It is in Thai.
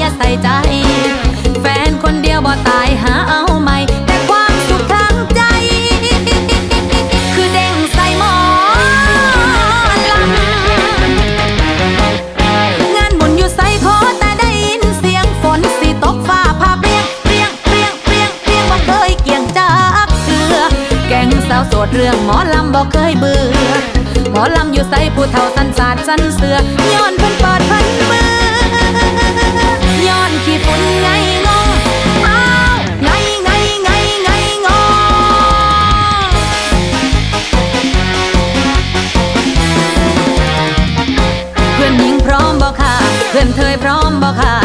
ย่าใส่ใจ แฟนคนเดียวบ่ตายหาเอาใหม่ แต่ความสุขทางใจ คือเด้งใส่หมอลำงานบุญอยู่ใส่ขอแต่ได้ยินเสียงฝนสิตกฟ้าพาเปรียงเปรียงเปรียงเปรียงเปรียงบ่เคยเกี่ยงจาเสือแกงสาวโสดเรื่องหมอลำบอกเคยเบื่อหมอลำอยู่ใส่ผู้เฒ่าสันสาดสันเสือย้อนเพิ่นเปิดไเคยพร้อมบอกค่ะ